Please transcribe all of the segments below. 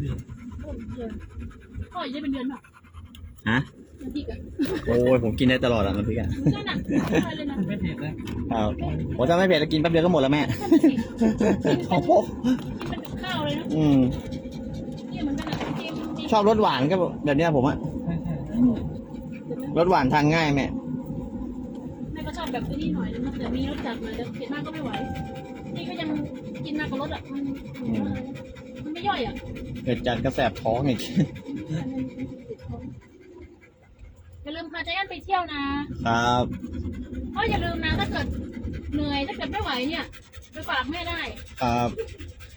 เดือนโอ้ยเดือนพ่อจะเป็นเดือนป่ะฮะน้ำพริกอะโอ้ยผมกินได้ตลอดอะน้ำพริกอะมันก็หนักอะเลยนะไม่เผ็ดนะครับผมถ้าไม่เผ็ดกินแป๊บเดียวก็หมดแล้วแม่นั่นน่ะสิกินโอ้โหเป็นข้าวเลยนะอืมเนี่ยมือนกันอะจริงจริงชอบรสหวานก็แบบเนี้ยผมอะใช่ใช่รสหวานทานง่ายแม่แม่ก็ชอบแบบนี้หน่อยนะแต่มีรสจัดหน่อยแต่เผ็ดมากก็ไม่ไหวนี่ก็ยังกินมากกว่ารสอะมัน ไม่ย่อยอะเผ็ดจัดก็แสบท้องอีก อย่าลืมพาใจแอนไปเที่ยวนะครับเพราะอย่าลืมนะถ้าเกิดเหนื่อยถ้าเกิดไม่ไหวเนี่ยไปฝากแม่ได้ครับ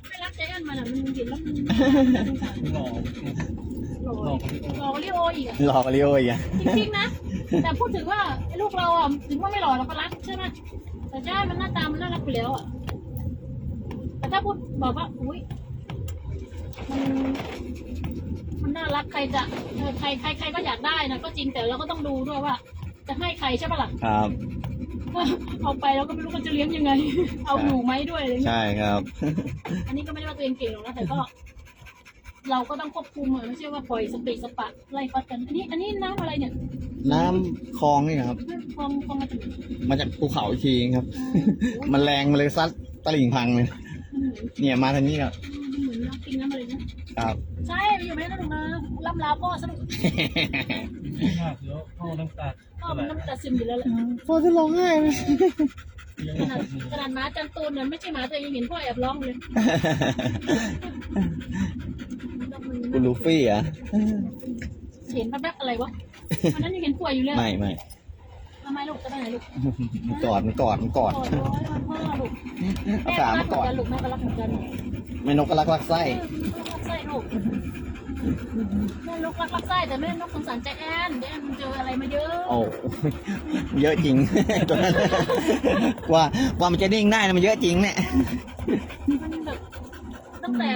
ไม่รักใจแอนมันอะมันเห็นแล้วมันหล่อหล่อหล่อคนที่หล่อกว่าลิโออีกอะหลอกเลี้ยวอีกอะจริงๆนะ แต่พูดถึงว่าไอ้ลูกเราอะถึงว่าไม่หล่อเราก็รักใช่ไหมแต่ใช่มันหน้าตามันน่ารักไปแล้วอะแต่ถ้าพูดบอกว่าอุ้ย มันมันน่ารักใครจะเออใครใครใครก็อยากได้นะก็จริงแต่เราก็ต้องดูด้วยว่า จะให้ใครใช่ปะล่ะครับ เอาไปเราก็ไม่รู้มันจะเลี้ยงยังไง เอาอยู่ไหมด้วยอะไรเงี้ยใช่ครับ อันนี้ก็ไม่ได้ว่าตัวเองเก่งหรอกนะแต่ก็ เราก็ต้องควบคุมอะไม่ใช่ว่าปล่อยสเปรย์สปะไล่ฟัดกัน อันนี้อันนี้น้ำอะไรเนี่ยน้ำคลองนี่นะครับฟองฟองมาจากไหนมาจากภูเขาอีกทีครับอ๋อมันแรงมาเลยซัดตลิ่งพังเลยมันเหมือนเนี่ยมาทางนี้ครับ มันเหมือนน้ำปิ้งน้ำอะไรนะครับ ใช่ไปอยู่ไหมนะลุงนะลำลาพ่อสนุกมากแล้วพ่อน้ำตาพ่อมันน้ำตาซึมอยู่แล้วแหละพอจะร้องไห้เลยยังขนาดขนาดหมาจันตูนเนี่ยไม่ใช่หมาตัวเองยังเห็นพ่อแอบร้องเลยคุณลูฟี่เหรอะเห็นแป๊บๆอะไรวะวันนั้นยังเห็นป่วยอยู่เลย ไม่ไม่ ทำไมลูกจะไปไหนลูกมันกอดมันกอดมันกอดกอดร้อยวันพ่อลูกเอาแม่ขาก็รัมากเหกมืออนดกันลูกแม่ก็รักเหมือนกันไม่นกก็รักรักไส้ไส้ลูกแม่นกรักรักไส้แต่แม่นกสงสารใจแอนใจแอนเจออะไรมาเยอะโอ้เยอะจริง ตัวนั้นว่าว่ามันจะนิ่งได้นะมันเยอะจริงเนี่ยมันแบบตั้งแต่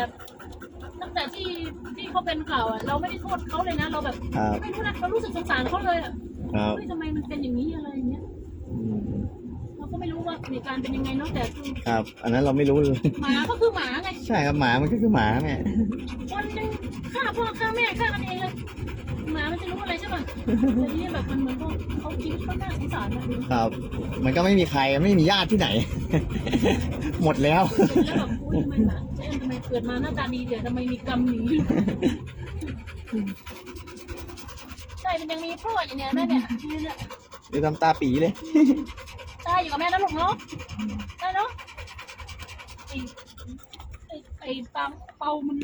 ตั้งแต่ที่ที่เขาเป็นข่าวอะเราไม่ได้โทษเขาเลยนะเราแบบ ครับ ไม่รู้นะเรารู้สึกสงสารเขาเลยอะ ครับเฮ้ยทำไมมันเป็นอย่างนี้อะไรอย่างเงี้ยเราก็ไม่รู้ว่าเหตุการณ์เป็นยังไงเนาะแต่คือครับ อันนั้นเราไม่รู้เลยหมาก็คือหมาไงใช่ครับหมามันก็คือหมาแม่คนหนึงฆ่าพ่อฆ่าแม่ฆ่ากันเองเลยหมามันจะรู้อะไรใช่ป่ะแต่นี่แบบมันเหมือนพวกเขาชีวิตเขาน่าสงสารมากเลยครับ มันก็ไม่มีใครไม่มีญาติที่ไหน หมดแล้วเห็นแล้วแบบอุ้ยทำไมหมาเจ๊ทำไมเกิดมาหน้าตาดีแต่ทำไมมีกรรมอย่างนี้ใช่มันยังมีพ่ออย่างเนี้ยแม่เนี่ยเนี่ยดูทำตาปีเลย ใช่อยู่กับแม่นะลูกเนาะได้เนาะไอ้ไอ้ไอ้ปังเป่ามัน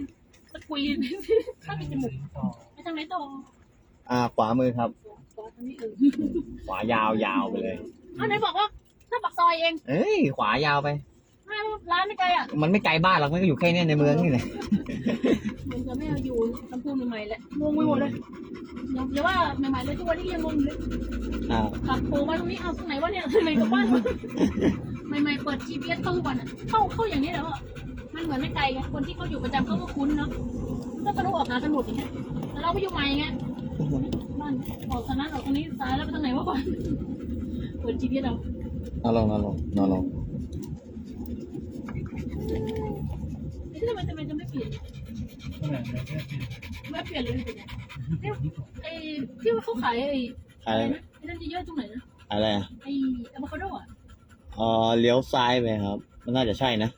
ตะกุยข้างในจมูกต่อไปทางไหนต่ออ่า ขวามือครับ ขวาทางนี้เออขวายาวยาวไปเลย เอาไหนบอกว่าถ้าปักซอยเองเอ้ย ขวายาวไป ไม่ร้านไม่ไกลอะมันไม่ไกลบ้านหรอกมันก็อยู่แค่เนี้ยในเมืองนี่แหละเหมือนกับแม่อยู่ลำพูนใหม่ๆแหละงงไปหมดเลย อย่าอย่าว่าใหม่ๆเลยทุกวันนี้ยังงงเลยอ่าขับโผล่มาตรงนี้เอาตรงไหนวะเนี่ยทำไมกับบ้านวะใหม่ๆเปิด GPS เข้าทุกวันอะเข้าเข้าอย่างนี้แล้วอะมันเหมือนไม่ไกลไงคนที่เขาอยู่ประจำเขาก็คุ้นเนาะก็ทะลุออกหากันหมดอย่างเงี้ยแต่เราไปอยู่ใหม่ไงบ้านออกทางนั้นออกทางนี้ซ้ายแล้วไปทางไหนวะก่อนเปิด GPS เอานอนลงนอนลงนอนลงเอ๊ะทำไมทำไมจะไม่เปลี่ยนเท่าไหร่เนี่ยแค่เปลี่ยนไม่เปลี่ยนเลย เป็นไงเนี่ยไอ้ที่ว่าเขาขายไอ้ใครอะไรนะไอ้นั่นเยอะๆตรงไหนนะอะไรอะไอ้อะโวคาโดอะอ๋อเลี้ยวซ้ายไปครับ มันน่าจะใช่นะ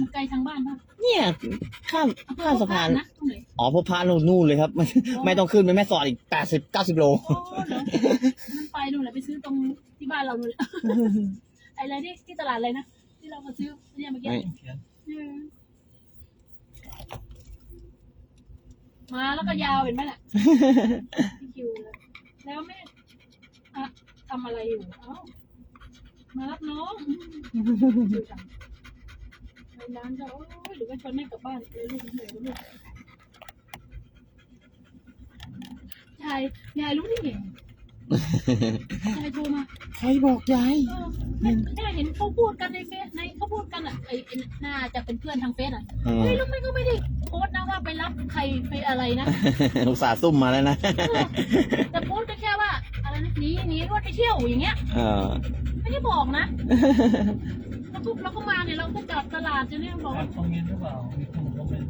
มันไกลทางบ้านป่ะเนี่ยข้ามข้ามสะพานนะตรงไหนอ๋อพบพานลงนู่นเลยครับไม่ไม่ต้องขึ้นไปแม่สอดอีกแปดสิบเก้าสิบโลโอ้เหรอมันไปนู่นแหละไปซื้อตรงที่บ้านเรานู่นแหละไอ้อะไรที่ที่ตลาดอะไรนะที่เรามาซื้อเนี่ยเมื่อกี้ไม่เขียนอื มมาแล้วก็ยาวเห็นไหมน่ะที่คิวเลยแล้วแม่อะทำอะไรอยู่เอ้ามารับน้องอยู่จังไปร้านจะโอ้ยหรือว่าชวนแม่กลับบ้านเลยลูกเหนื่อยแล้วลูกยายยายรู้ได้ไงยายโทรมาใครบอกยาย เออแม่แม่เห็นเขาพูดกันในเฟซในเขาพูดกันอะไอ้ไอ้น่าจะเป็นเพื่อนทางเฟซอะอืมเฮ้ยแล้วมันก็ไม่ได้ โพสต์นะว่าไปรับใครไปอะไรนะลูกสาวซุ่มมาแล้วนะ แต่โพสต์ก็แค่ว่าอะไรนะหนีหนีรถไปเที่ยวอย่างเงี้ย เออ ไม่ได้บอกนะแล้วก็เราก็มาเนี่ยเราก็จอดตลาดจะเนี่ยบอกอ่าว่านคอมเมนต์หรือเปล่ามีคนคอมเมนต์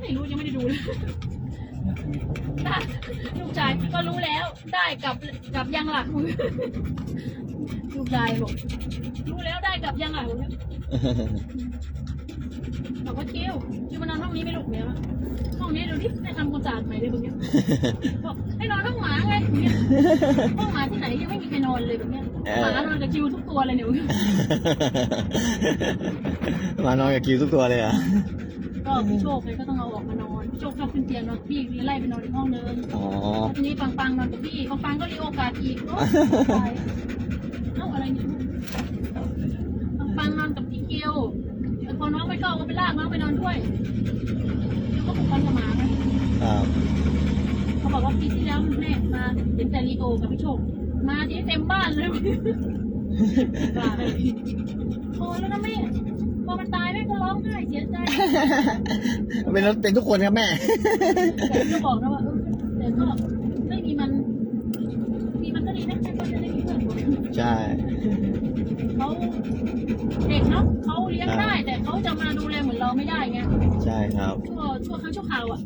ไม่รู้ยังไม่ได้ดูเลยได้ลูกชายก็รู้แล้วได้กลับกลับยังหลักมือลูกชายบอกรู้แล้วได้กลับยังหลักมือบอกว่าคิวคิว มานอนห้องนี้ไหม่ลูกเนี้ยห้องนี้ดูดิให้ทำความสะอาดใหม่เลยแบบเนี้ยบอกให้นอนห้องหมาไงแบบเนี้ยห้องหมาที่ไหนยังไม่มีใครนอนเลยแบบเนี้ยหมานอนกับคิวทุกตัวเลยเนี่ยมานอนกับคิวทุกตัวเลยเหรอะก็พี่โชคเลยก็ต้องเอาออกมานอนพี่โชคชอบขึ้นเตียงนอนกับพี่ไล่ไปนอนอีกห้องนึงอ๋อแล้วทีนี้ปังปังนอนกับพี่ปังปังก็รีโอกาสอีกโอ้ตายเอ้าอะไรเนี่ยปังปังนอนกับพี่เกียว ก็ไปลากน้องไปนอนด้วยแล้วก็ผูกพันกับหมาไหมครับเขาบอกว่าปีที่แล้วแม่มาเห็นแต่ลีโอกับพี่โชคมาที่เต็มบ้านเลยบ้าไปโอ้แล้วนะแม่พอมันตายแม่ก็ร้องไห้เสียใจเป็นเป็นทุกคนครับแม่แต่ก็บอกนะว่าเออแต่ก็ไม่มีมันมีมันก็ดีนะแต่ก็จะได้มีเพื่อนใช่เขา เด็กเนาะเขาเลี้ยงได้ แต่เขาจะมาดูแลเหมือนเราไม่ได้ไงใช่ครับชั่วชั่วครั้งชั่วคราวอะ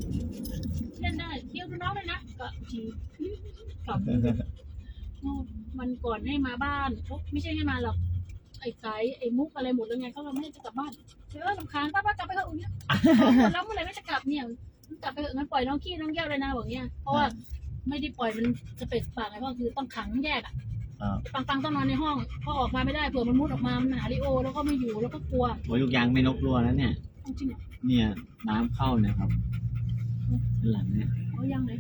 เล่นได้เที่ยวดูน้องเลยนะก็ทีกลับมันก่อนให้มาบ้านเขาไม่ใช่ให้มาหรอกไอ้สายไอ้มุกอะไรหมดแล้วไงเขาเราไม่ให้จะกลับบ้านเออสำคัญป้าป้ากลับไปเถอะอย่างเงี้ยแล้วเมื่อไหร่ไม่จะกลับเนี่ยกลับไปเถอะงั้นปล่อยน้องขี้น้องแก้วเลยนะบอกเงี้ยเพราะว่าไม่ได้ปล่อยมันจะเป็ดปากไงเพราะคือต้องขังแยกอะครับ ปังปังต้องนอนในห้องพอออกมาไม่ได้เผื่อมันมุดออกมามันหาลิโอ แล้วก็ไม่อยู่แล้วก็กลัวโอ้ยลูกยางไม่นกรั่วแล้วเนี่ย จริงเหรอเนี่ยน้ำเข้าเนี่ยครับข้างหลังเนี่ย เอายังไง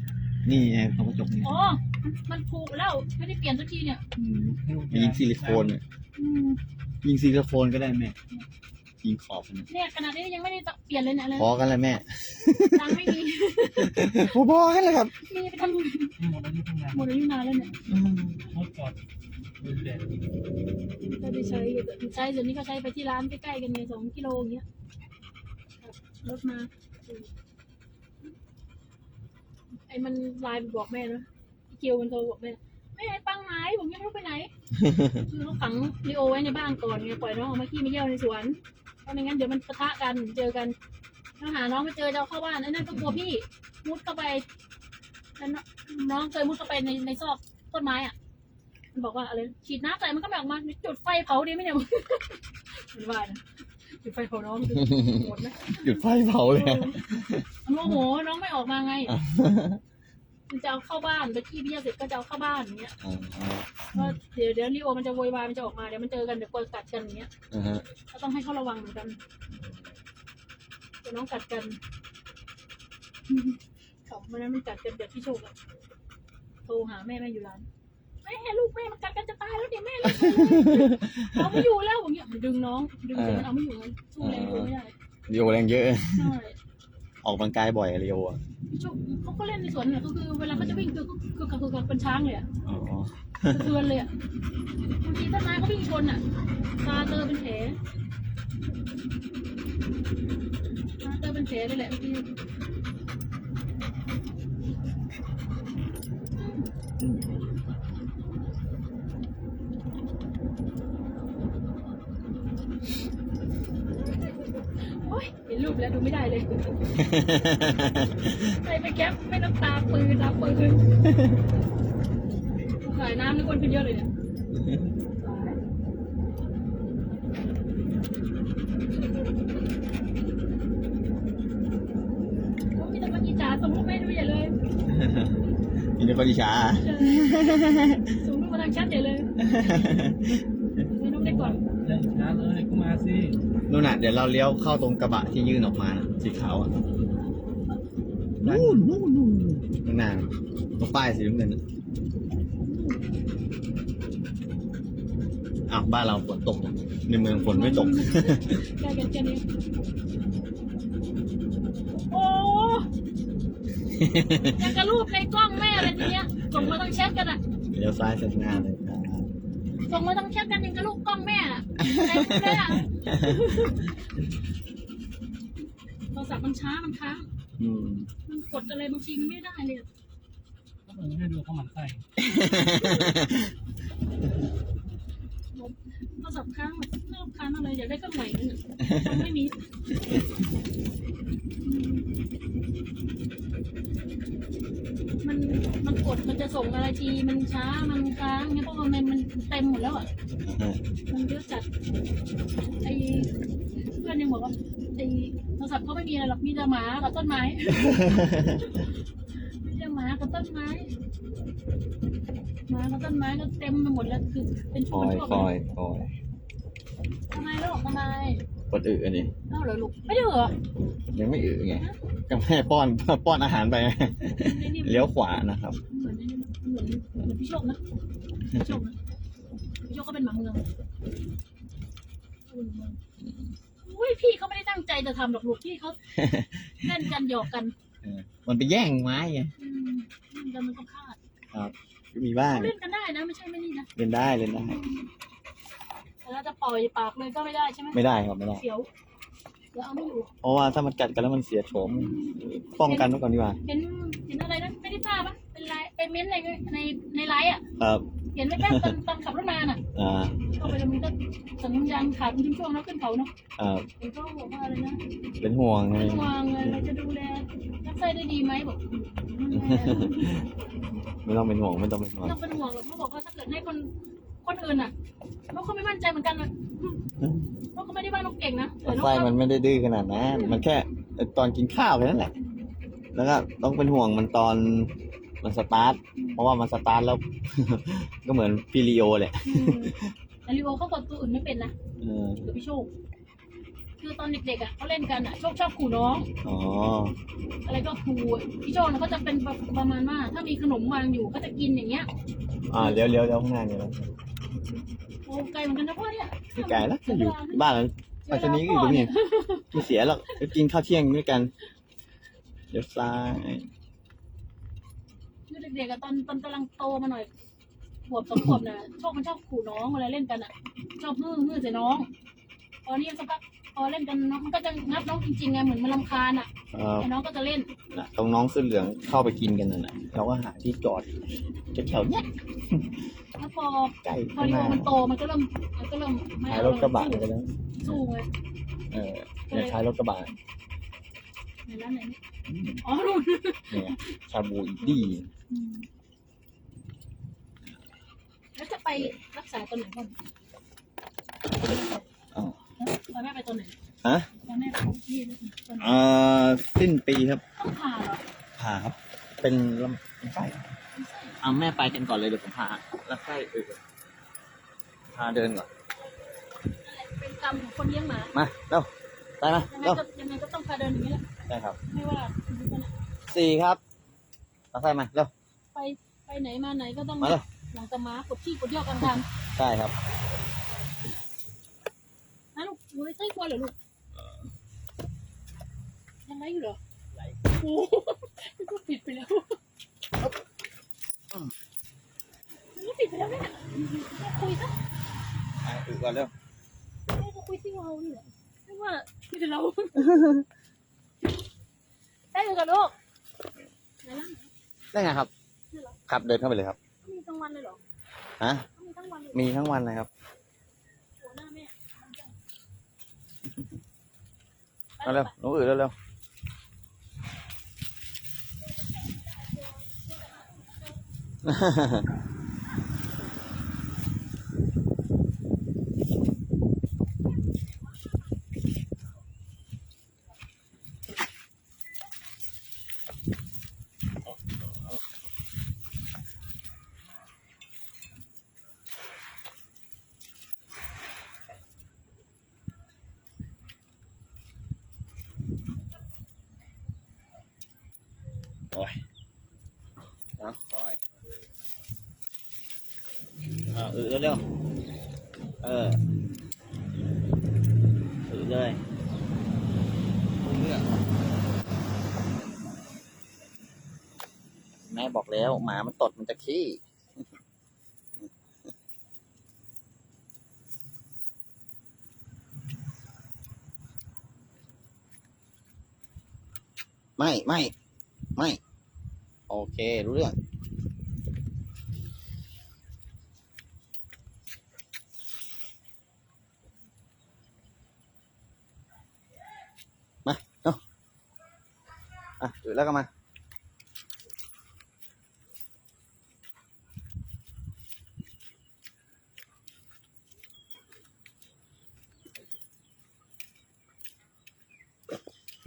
นี่ไงตรงกระจกเนี่ยอ๋อมันมันผูกแล้วไม่ได้เปลี่ยนสักทีเนี่ยอืมไปยิงซิลิโคนเนี่ยอืมยิงซิลิโคนก็ได้แม่ ยิงขอบมันเนี่ยขนาดนี้ยังไม่ได้เปลี่ยนเลยเนี่ยเลยพอกันเลยแม่ตังค์ไม่มีพอพอกันเลยครับมีไปทำที่หมดอายุทำงานหมดอายุนานแล้วเนี่ยรถจอดดูแดดก็ได้ใช้ใช้เดี๋ยวนี้ก็ใช้ไปที่ร้านใกล้ๆกันเนี่ยสองกิโลอย่างเงี้ยครับรถมาไอ้มันไลน์ไปบอกแม่นะเกียวมันโทรบอกแม่แม่ไอ้ปังไหนผมยังไม่รู้ไปไหนคือเขาขังลีโอไว้ในบ้านก่อนไงปล่อยน้องออกมาขี้มาเยี่ยวในสวน เพราะไม่งั้นเดี๋ยวมันปะทะกันเจอกันถ้าหาน้องไม่เจอจะเอาเข้าบ้านไอ้นั่นก็กลัวพี่มุดเข้าไปแล้วน้องน้องเคยมุดเข้าไปในในซอกต้นไม้อะมันบอกว่าอะไรฉีดน้ำใส่มันก็ไม่ออกมาจุดไฟเผาดีไหมเนี่ยมันว่านะจุดไฟเผาน้องโหดนะหยุดไฟเผาเลยอะ มันโมโหน้องไม่ออกมาไง มันจะเอาเข้าบ้านไปขี้เบี้ยเสร็จก็จะเอาเข้าบ้านอย่างเงี้ยอ๋อก็เดี๋ยวเดี๋ยวลีโอมันจะโวยวายมันจะออกมาเดี๋ยวมันเจอกันเดี๋ยวกลัวกัดกันอย่างเงี้ยอ่าฮะก็ต้องให้เขาระวังเหมือนกันเดี๋ยวน้องกัดกันขำวันนั้นมันกัดกันแบบพี่โชคอะโทรหาแม่แม่อยู่ร้านแม่ลูกแม่มันกัดกันจะตายแล้วเดี๋ยวแม่ลูกเอาไม่อยู่แล้วอย่างเงี้ยมันดึงน้องดึงแต่มันเอาไม่อยู่มันสู้แรงดูไม่ได้ เรียวแรงเยอะ ใช่ออกกำลังกายบ่อยอะเรียวอะพี่โชค เขาก็เล่นในสวนเนี่ยก็คือเวลาเขาจะวิ่งคือคือกับกับเป็นช้างเลยอะอ๋อสะเตือนเลยอะบางทีต้นไม้เขาวิ่งชนอะตาเตอเป็นแผลตาเตอเป็นแผลเลยแหละบางทีอืม โอ๊ยเห็นรูป แล้วดูไม่ได้เลยใครไปแก๊ปไม่น้ำตาปืนตาปืนสายน้ำนี่คนขึ้นเยอะเลยเนี่ยโอ้ยมีแต่คนอีจ๋าส่งรูปมาให้ดูใหญ่เลยมีแต่คนอิจฉาส่งรูปมาทางแชทใหญ่เลยไม่ต้องได้ก่อน เล่นช้าเลยก็มาสินู่นน่ะเดี๋ยวเราเลี้ยวเข้าตรงกระบะที่ยื่นออกมาน่ะสีขาวอะนู่นนู่นนู่นข้างหน้าตรงป้ายสีน้ำเงินน่ะอ้าวบ้านเราฝนตกนะในเมืองฝนไม่ตกใกล้กันแค่นี้โอ้ยังกระรูปในกล้องแม่เลยทีเนี้ยส่งมาต้องแชทกันอะเลี้ยวซ้ายเส้นหน้าเลยครับ ส่งมาต้องแชทกันยังกระรูปกล้องแม่อะเต็มเลยอะโทรศัพท์มันช้ามันค้างอืมมันกดอะไรบางทีมันไม่ได้เลยอะก็เออให้ดูข้าวมันไส้โทรศัพท์ค้างแบบน่ารำคาญมากเลยอยากได้เครื่องใหม่นั่นอะมันไม่มี ดมันจะส่งอะไรทีมันช้ามันค้างเนี่ยเพราะว่ามันมันเต็มหมดแล้วอะอ่ามันเยอะจัดไอเพื่อนยังบอกว่าไอโทรศัพท์เขาไม่มีอะไรหรอกมีแต่หมากับต้นไม้มีแต่หมากับต้นไม้หมากับต้นไม้ก็เต็มไปหมดแล้วคือ เป็นคช่วองยช่วงคอยคอยทำไมลูกทำไมกดอึอันนี้ เล่าเหรอลูกไม่ได้เหรอยังไม่อึไงก็แม่ป้อนป้อนอาหารไปในนี่เลี้ยวขวานะครับเห มือนในนี่เหมือนเหมือนพี่โชคนะพี่โชคนะพี่โชคก็เป็นหมาเมืองอุ้ยพี่เขาไม่ได้ตั้งใจจะทำหรอกลูกพี่เขาเล่นกันหยอกกันมันไปแย่งไม้ไงอืมเล่นกันมันก็พลาดก็มีบ้างเขาเล่นกันได้นะไม่ใช่ไม่นี่นะเล่นได้เล่นได้แต่เราจะปล่อยปากเลยก็ไม่ได้ใช่ไหมไม่ได้ครับไม่ได้เสียวเดี๋ยวเอาไม่อยู่เพราะว่าถ้ามันกัดกันแล้วมันเสียโฉมป้องกันไว้ก่อนดีกว่าเห็นเห็นอะไรนะไม่ได้ทราบปะเป็น ไลน์เป็นเม้นต์ในในในไลน์อะ ครับเห็นไหมแป๊บตอนตอนขับรถมาน่ะอ่าเข้าไปแล้วมันก็สัญญาณขาดเป็นช่วงๆแล้วขึ้นเขาเนาะอ่าเห็นเขาบอกว่าอะไรนะเป็นห่วงไงเป็นห่วงเลยเราจะดูแลรักษาได้ดีไหมบอกไม่ไม่ต้องเป็นห่วงไม่ต้องเป็นห่วงต้องเป็นห่วงหรอกเขาบอกว่าถ้าเกิดให้คนคนอื่นอะเขาก็ไม่มั่นใจเหมือนกันนะเขาก็ไม่ได้ว่าน้องเก่งนะแต่น้องไส้มันไม่ได้ดื้อขนาดนั้นมันแค่ตอนกินข้าวแค่นั้นแหละแล้วก็ต้องเป็นห่วงมันตอน มันสตาร์ทเพราะว่ามันสตาร์ทแล้ว ก็เหมือนพี่ลีโอแหละอืมแต่ลีโอเขากดตัวอื่นไม่เป็นนะเออหรือพี่โชค คือตอนเด็กๆอะเขาเล่นกันอะโชคชอบขู่น้อง อ๋ออะไรก็ขู่พี่โชคนะก็จะเป็นประมาณว่าถ้ามีขนมวางอยู่ก็จะกินอย่างเงี้ยอ่าเลี้ยวเลี้ยวเลี้ยวข้างหน้าเนี่ยแล้วโอ้ไกลเหมือนกันนะพ่อเนี่ยไม่ไกลแล้วอยู่บ้านแล้วไปชนี้ก็อยู่ตรงนี้ไม่เสียหรอกไปกินข้าวเที่ยงด้วยกัน เดี๋ยวซ้าย คือเด็กๆอะตอนตอนกำลังโตมาหน่อยขวบสองขวบน่ะโชคมันชอบขู่น้องเวลาเล่นกันอะ ชอบฮื้อฮื้อใส่น้องตอนนี้สักพักพอเล่นกันน้องมันก็จะงับน้องจริงๆไงเหมือนมันรำคาญอะเอ่อไอ้น้องก็จะเล่นน่ะตรงน้องเสื้อเหลืองเข้าไปกินกันนั่นน่ะเราก็หาที่จอดแถวๆเนี้ยแล้วพอใกล้พอข้างหลีโอน้ามันโตมันก็เริ่มมันก็เริ่มไม่ท้ายเอารถกระบะไปแล้วสู้ไงเออเนี่ยท้ายรถกระบะไหนแล้วไหนนี่ อ๋อนู่นเนี่ยชาบูอินดี้อืมแล้วจะไปรักษาตอนไหนก่อนอ๋อตอนแม่ไปตอนไหนฮะตอนแม่ไปที่ตอนไหนเอ่อสิ้นปีครับต้องผ่าเหรอผ่าครับ เป็นลำไส้ไม่ใช่เอาแม่ไปกันก่อนเลยเดี๋ยวผมพาแล้วไส้เออพาเดินก่อนเป็นกรรมของคนเลี้ยงหมามาเร็วไปมายังไงเร็ว ก็ยังไงก็ต้องพาเดินอย่างนี้แหละ ได้ครับไม่ว่าจะไปไหนสี่ครับเอาไส้มาเร็วไปไปไหนมาไหนก็ต้องมาเร็วหลังกับม้ากดที่กดยอกกลางทางใช่ครับนะลูกหนูไส้กลัวเหรอลูกยังไงอยู่เหรอโอ้โหก็ปิดไปแล้วก็ปิดไปแล้วเนี่ยคุยซะอะอือก่อนเร็วไม่ก็คุยที่เรานี่แหละไม่ว่าคุยแต่เรา ได้เลยกับลูกไหนล่ะได้ไงครับ นี่เหรอครับเดินเข้าไปเลยครับเขามีทั้งวันเลยเหรอฮะเขามีทั้งวันเลยเหรอมีทั้งวันเลยครับหัวหน้าแม่เอาเร็วหนูอือเร็วเร็ว โอ้ยเอาคอยอือเร็วๆเอออือเลยเลือกแม่บอกแล้วหมามันตดมันจะขี้ไม่ ไม่ ไม่ โอเครู้เรื่องมาเนาะอะถือแล้วก็มา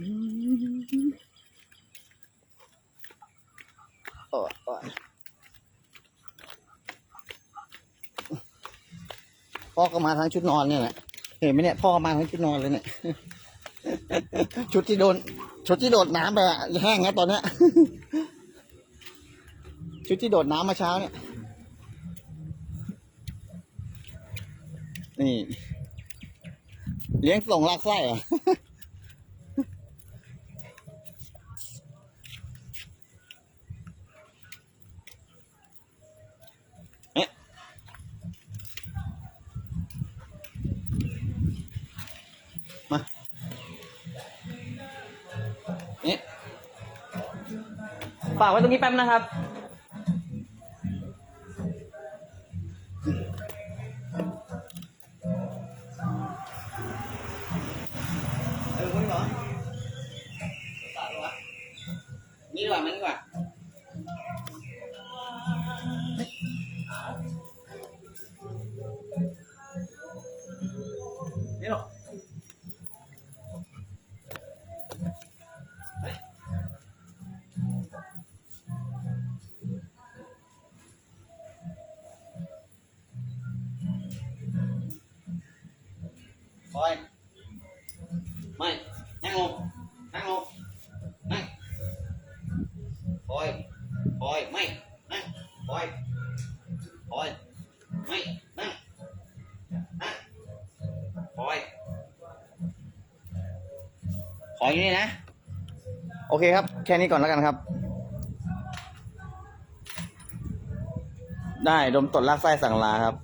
อืม โอ้โอ้พ่อก็มาทั้งชุดนอนเนี่ยแหละเห็นไหมเนี่ยพ่อมาทั้งชุดนอนเลยเนี่ย ชุดที่โดน ชุดที่โดดน้ำไปอะแห้งแล้วตอนเนี้ย ชุดที่โดดน้ำมาเช้าเนี่ย นี่ เลี้ยงส่งลากไส้อเฝากไว้ตรงนี้แป๊บนะครับ อยไม่นั่งลงนั่งลงนั่งปล่อยปล่อยไม่นั่งปล่อยปล่อยไม่นั่งนั่งปล่อยขออย่นี้นะ โอเคครับ แค่นี้ก่อนแล้วกันครับ ได้ดมตดลากไส้สั่งลาครับ